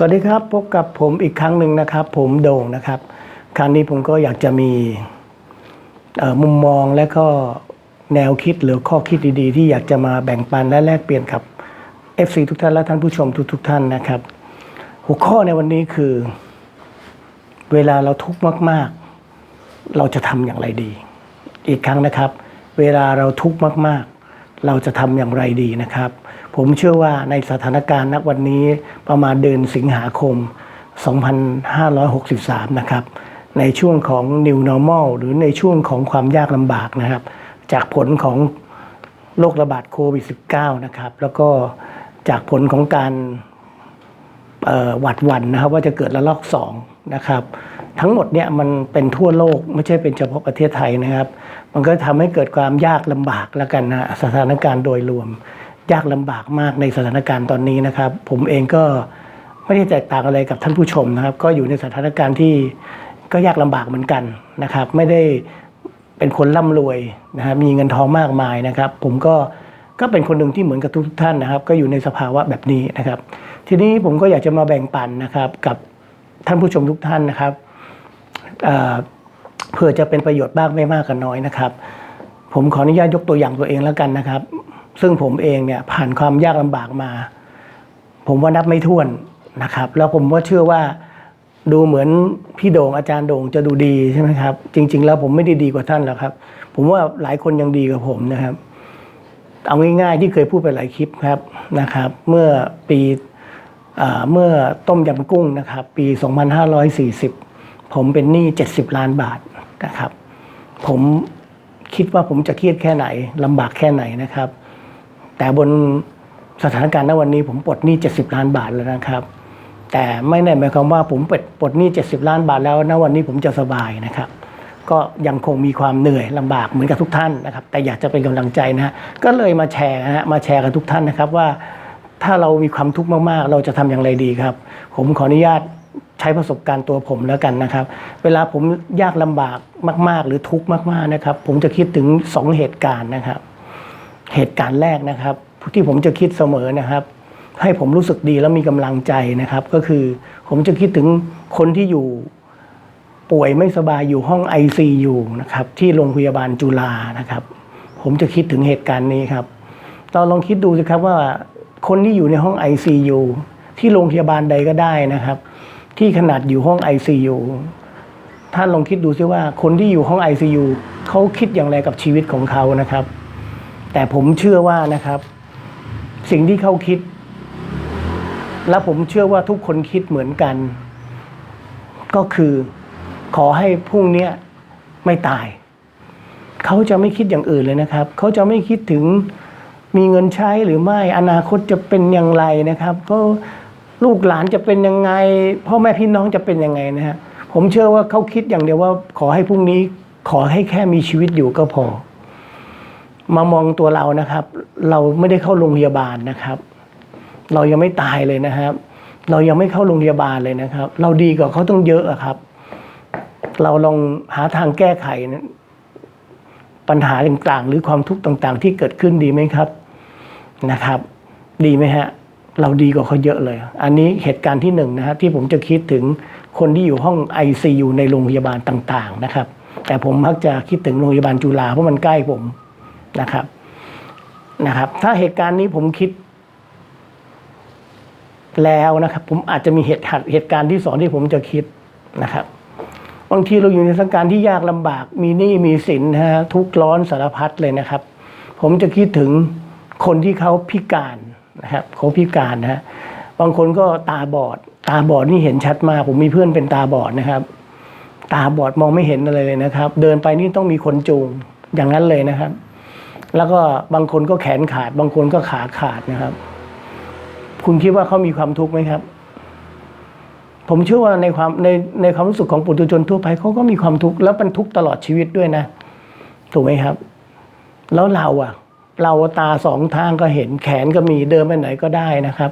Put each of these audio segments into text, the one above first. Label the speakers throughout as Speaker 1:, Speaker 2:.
Speaker 1: สวัสดีครับ พบกับผมอีกครั้งหนึ่งนะครับ ผมโด่งนะครับ ครั้งนี้ผมก็อยากจะมีมุมมองและก็แนวคิดหรือข้อคิดดีๆ ที่อยากจะมาแบ่งปันและแลกเปลี่ยนกับ FC ทุกท่านและท่านผู้ชมทุกๆท่านนะครับ หัวข้อในวันนี้คือ เวลาเราทุกข์มาก ๆ เราจะทำอย่างไรดี อีกครั้งนะครับ เวลาเราทุกข์มากๆ เราจะทำอย่างไรดีนะครับ ผมเชื่อว่าในสถานการณ์ณวันนี้ประมาณเดือนสิงหาคม 2563 นะครับ ในช่วงของ New Normal หรือในช่วงของความยากลำบากนะครับ จากผลของโรคระบาดโควิด -19 นะครับ แล้วก็จากผลของการหวัดหวันนะครับ ว่าจะเกิดระลอกสองนะครับ ทั้งหมดเนี่ยมันเป็นทั่วโลกไม่ใช่เป็นเฉพาะประเทศไทยนะครับ มันก็ทำให้เกิดความยากลำบากแล้วกันนะสถานการณ์โดยรวม ยากลำบากมากในสถานการณ์ตอนนี้นะครับ ผมเองก็ไม่ได้แตกต่างอะไรกับท่านผู้ชมนะครับ ก็อยู่ในสถานการณ์ที่ก็ยากลำบากเหมือนกันนะครับ ไม่ได้เป็นคนร่ำรวยนะครับมีเงินทองมากมายนะครับ ผมก็ก็เป็นคนหนึ่งที่เหมือนกับทุกท่านนะครับ ก็อยู่ในสภาวะแบบนี้นะครับ ทีนี้ผมก็อยากจะมาแบ่งปันนะครับกับท่านผู้ชมทุกท่านนะครับ เอ่อเพื่อจะเป็นประโยชน์บ้างไม่มากก็น้อยนะครับ ผมขออนุญาตยกตัวอย่างตัวเองแล้วกันนะครับ ซึ่งผมเองเนี่ยผ่านความยากลำบากมา ผมว่านับไม่ถ้วนนะครับ แล้วผมว่าเชื่อว่าดูเหมือนพี่โด่งอาจารย์โด่งจะดูดีใช่ไหมครับ จริง ๆ แล้วผมไม่ได้ดีกว่าท่านหรอกครับ ผมว่าหลายคนยังดีกว่าผมนะครับ เอาง่ายๆที่เคยพูดไปหลายคลิปครับนะครับ เมื่อปีเอ่อเมื่อต้มยำกุ้งนะครับ ปี 2540 ผมเป็นหนี้ 70 ล้านบาทนะครับ ผมคิดว่าผมจะเครียดแค่ไหนลำบากแค่ไหนนะครับ แต่บนสถานการณ์ณวันนี้ผมปลดหนี้ 70 ล้านบาทแล้วนะครับ แต่ไม่ได้หมายความว่าผมปลดปลดหนี้ 70 ล้านบาทแล้วณวันนี้ผมจะสบายนะครับ ก็ยังคงมีความเหนื่อยลำบากเหมือนกับทุกท่านนะครับ แต่อยากจะเป็นกำลังใจนะฮะก็เลยมาแชร์นะฮะมาแชร์กับทุกท่านนะครับว่าถ้าเรามีความทุกข์มากๆ เราจะทำอย่างไรดีครับ ผมขออนุญาต ใช้ประสบการณ์ตัวผมแล้วกันนะครับ เวลาผมยากลำบากมาก ๆ หรือทุกข์มาก ๆนะครับ ผมจะคิดถึงสองเหตุการณ์นะครับ เหตุการณ์แรกนะครับ ที่ผมจะคิดเสมอนะครับ ให้ผมรู้สึกดีแล้วมีกำลังใจนะครับ ก็คือผมจะคิดถึงคนที่อยู่ป่วยไม่สบายอยู่ห้อง ICU นะครับ ที่โรงพยาบาลจุฬานะครับ ผมจะคิดถึงเหตุการณ์นี้ครับตอนลองคิดดูสิครับว่าคนที่อยู่ในห้อง ICU ที่โรงพยาบาลใดก็ได้นะครับ ที่ขนาดอยู่ห้อง ICU ท่านลองคิดดูซิว่าคนที่อยู่ห้อง ICU เขาคิดอย่างไรกับชีวิตของเขานะครับ แต่ผมเชื่อว่านะครับ สิ่งที่เขาคิด และผมเชื่อว่าทุกคนคิดเหมือนกัน ก็คือขอให้พรุ่งนี้ไม่ตาย เขาจะไม่คิดอย่างอื่นเลยนะครับ เขาจะไม่คิดถึงมีเงินใช้หรือไม่อนาคตจะเป็นอย่างไรนะครับ เพราะ ลูกหลานจะเป็นยังไง พ่อแม่พี่น้องจะเป็นยังไงนะฮะผมเชื่อว่าเขาคิดอย่างเดียวว่า ขอให้พรุ่งนี้ขอให้แค่มีชีวิตอยู่ก็พอ มามองตัวเรานะครับ เราไม่ได้เข้าโรงพยาบาลนะครับ เรายังไม่ตายเลยนะครับ เรายังไม่เข้าโรงพยาบาลเลยนะครับ เราดีกว่าเขาต้องเยอะอะครับ เราลองหาทางแก้ไขปัญหาต่างๆ หรือความทุกข์ต่างๆ ที่เกิดขึ้นดีไหมครับนะครับ ดีไหมฮะ เราดีกว่าเขาเยอะเลย อันนี้เหตุการณ์ที่หนึ่งนะฮะที่ผมจะคิดถึงคนที่อยู่ห้อง ICU ในโรงพยาบาลต่างๆนะครับ แต่ผมมักจะคิดถึงโรงพยาบาลจุฬาเพราะมันใกล้ผมนะครับนะครับ ถ้าเหตุการณ์นี้ผมคิด แล้วนะครับ ผมอาจจะมีเหตุเหตุการณ์ที่สองที่ผมจะคิดนะครับบางทีเราอยู่ในสถานการณ์ที่ยากลำบาก มีหนี้มีสินนะฮะทุกข์ร้อนสารพัดเลยนะครับ ผมจะคิดถึงคนที่เขาพิการ นะครับเขาพิการนะฮะบางคนก็ตาบอด ตาบอดนี่เห็นชัดมากผมมีเพื่อนเป็นตาบอดนะครับ ตาบอดมองไม่เห็นอะไรเลยนะครับ เดินไปนี่ต้องมีคนจูงอย่างนั้นเลยนะครับ แล้วก็บางคนก็แขนขาด บางคนก็ขาขาดนะครับ คุณคิดว่าเขามีความทุกข์ไหมครับ ผมเชื่อว่าในความในในความรู้สึกของปุถุชนทั่วไปเขาก็มีความทุกข์แล้วเป็นทุกข์ตลอดชีวิตด้วยนะถูกไหมครับ แล้วเราอะ เราตาสองทางก็เห็นแขนก็มีเดินไปไหนก็ได้นะครับ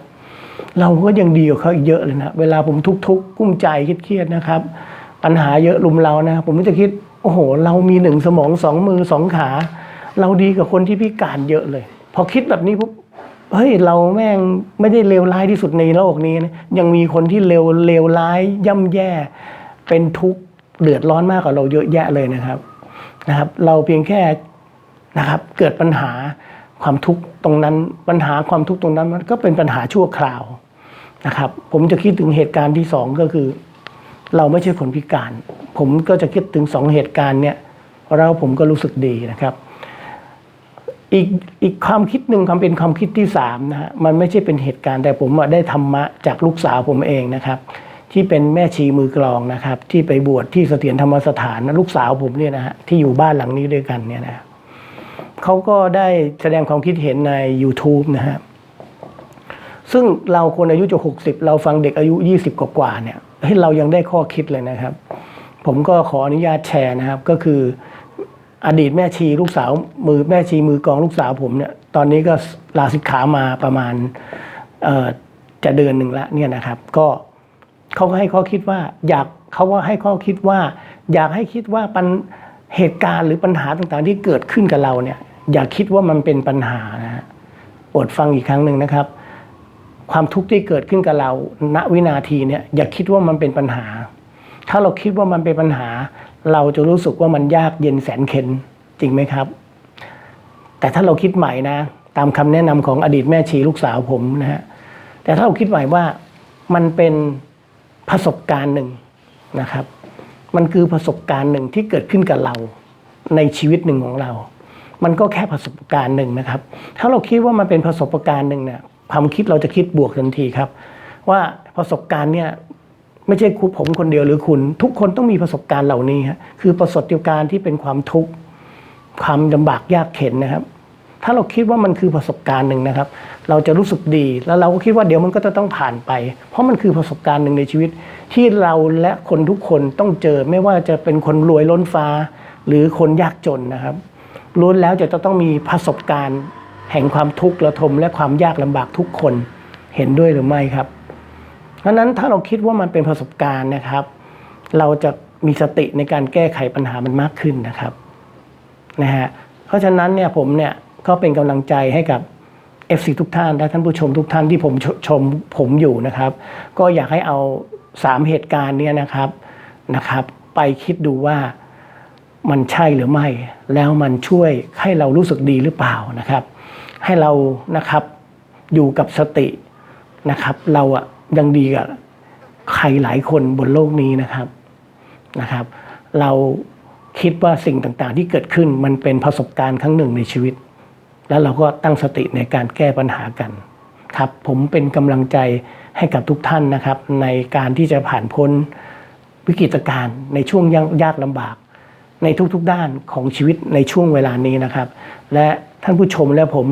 Speaker 1: เราก็ยังดีกว่าเขาอีกเยอะเลยนะเวลาผมทุกข์ทุกข์กุ้มใจเครียดนะครับ ปัญหาเยอะลุมเรานะ ผมก็จะคิดโอ้โห เรามีหนึ่งสมองสองมือสองขา เราดีกว่าคนที่พิการเยอะเลย พอคิดแบบนี้ปุ๊บเฮ้ยเราแม่งไม่ได้เลวร้ายที่สุดในโลกนี้นะยังมีคนที่เลวเลวร้ายย่ำแย่ เป็นทุกข์เดือดร้อนมากกว่าเราเยอะแยะเลยนะครับนะครับ เราเพียงแค่ นะครับ เกิดปัญหาความทุกข์ตรงนั้นปัญหาความทุกข์ตรงนั้นมันก็เป็นปัญหาชั่วคราวนะครับ ผมจะคิดถึงเหตุการณ์ที่สองก็คือ เราไม่ใช่คนพิการ ผมก็จะคิดถึงสองเหตุการณ์เนี่ยแล้วผมก็รู้สึกดีนะครับ อีกอีกความคิดหนึ่งความเป็นความคิดที่สามนะฮะมันไม่ใช่เป็นเหตุการณ์แต่ผมได้ธรรมะจากลูกสาวผมเองนะครับที่เป็นแม่ชีมือกลองนะครับ ที่ไปบวชที่เสถียรธรรมสถานลูกสาวผมเนี่ยนะฮะที่อยู่บ้านหลังนี้ด้วยกันเนี่ยนะ เขาก็ได้แสดงความคิดเห็นใน YouTube นะฮะซึ่งเราคนอายุจะหกสิบเราฟังเด็กอายุยี่สิบกว่าๆเนี่ยเฮ้เรายังได้ข้อคิดเลยนะครับ ผมก็ขออนุญาตแชร์นะครับ ก็คืออดีตแม่ชีลูกสาวมือแม่ชีมือกองลูกสาวผมเนี่ยตอนนี้ก็ลาสิกขามาประมาณเอ่อจะเดือนหนึ่งล้วเนี่ยนะครับ ก็เขาก็ให้ข้อคิดว่าอยากเขาว่าให้ข้อคิดว่า อยากให้คิดว่าปัญ เหตุการณ์หรือปัญหาต่างๆ ที่เกิดขึ้นกับเราเนี่ยอย่าคิดว่ามันเป็นปัญหานะฮะโปรดฟังอีกครั้งหนึ่งนะครับ ความทุกข์ที่เกิดขึ้นกับเราณวินาทีเนี่ยอย่าคิดว่ามันเป็นปัญหา ถ้าเราคิดว่ามันเป็นปัญหา เราจะรู้สึกว่ามันยากเย็นแสนเข็นจริงไหมครับ แต่ถ้าเราคิดใหม่นะ ตามคำแนะนำของอดีตแม่ชีลูกสาวผมนะฮะแต่ถ้าเราคิดใหม่ว่ามันเป็นประสบการณ์หนึ่งนะครับ มันคือประสบการณ์หนึ่งที่เกิดขึ้นกับเราในชีวิตหนึ่งของเรา มันก็แค่ประสบการณ์หนึ่งนะครับ ถ้าเราคิดว่ามันเป็นประสบการณ์หนึ่งเนี่ยความคิดเราจะคิดบวกทันทีครับ ว่าประสบการณ์เนี่ยไม่ใช่คุณผมคนเดียวหรือคุณ ทุกคนต้องมีประสบการณ์เหล่านี้ฮะคือประสบการณ์ที่เป็นความทุกข์ความลำบากยากเข็นนะครับ ถ้าเราคิดว่ามันคือประสบการณ์หนึ่งนะครับ เราจะรู้สึกดีแล้วเราก็คิดว่าเดี๋ยวมันก็จะต้องผ่านไป เพราะมันคือประสบการณ์หนึ่งในชีวิต ที่เราและคนทุกคนต้องเจอไม่ว่าจะเป็นคนรวยล้นฟ้า หรือคนยากจนนะครับล้วนแล้วจะต้องมีประสบการณ์ แห่งความทุกข์ระทมและความยากลำบากทุกคนเห็นด้วยหรือไม่ครับเพราะฉะนั้นถ้าเราคิดว่ามันเป็นประสบการณ์นะครับ เราจะมีสติในการแก้ไขปัญหามันมากขึ้นนะครับนะฮะเพราะฉะนั้นเนี่ยผมเนี่ย ก็เป็นกำลังใจให้กับ FC ทุกท่านและท่านผู้ชมทุกท่านที่ผมชชมผมอยู่นะครับ ก็อยากให้เอาสามเหตุการณ์เนี่ยนะครับนะครับ ไปคิดดูว่ามันใช่หรือไม่ แล้วมันช่วยให้เรารู้สึกดีหรือเปล่านะครับ ให้เรานะครับอยู่กับสตินะครับ เราอะยังดีกับใครหลายคนบนโลกนี้นะครับนะครับ เราคิดว่าสิ่งต่างๆ ที่เกิดขึ้นมันเป็นประสบการณ์ครั้งหนึ่งในชีวิต แล้วเราก็ตั้งสติในการแก้ปัญหากันครับผมเป็นกำลังใจให้กับทุกท่านนะครับ ในการที่จะผ่านพ้นวิกฤตการณ์ในช่วงยากยากลำบาก ในทุกๆด้านของชีวิตในช่วงเวลานี้นะครับ และท่านผู้ชมและผม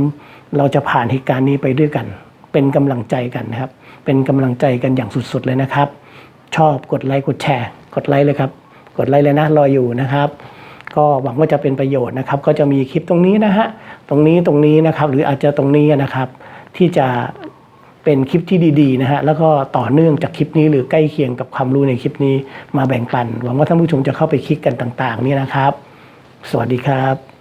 Speaker 1: เราจะผ่านเหตุการณ์นี้ไปด้วยกัน เป็นกำลังใจกันนะครับ เป็นกำลังใจกันอย่างสุดๆเลยนะครับ ชอบกดไลค์กดแชร์ กดไลค์เลยครับ กดไลค์เลยนะรออยู่นะครับ ก็หวังว่าจะเป็นประโยชน์นะครับ ก็จะมีคลิปตรงนี้นะฮะตรงนี้ตรงนี้นะครับ หรืออาจจะตรงนี้นะครับ ที่จะเป็นคลิปที่ดีๆนะฮะแล้วก็ต่อเนื่องจากคลิปนี้หรือใกล้เคียงกับความรู้ในคลิปนี้มาแบ่งปัน หวังว่าท่านผู้ชมจะเข้าไปคลิกกันต่าง ๆ นี่นะครับ สวัสดีครับ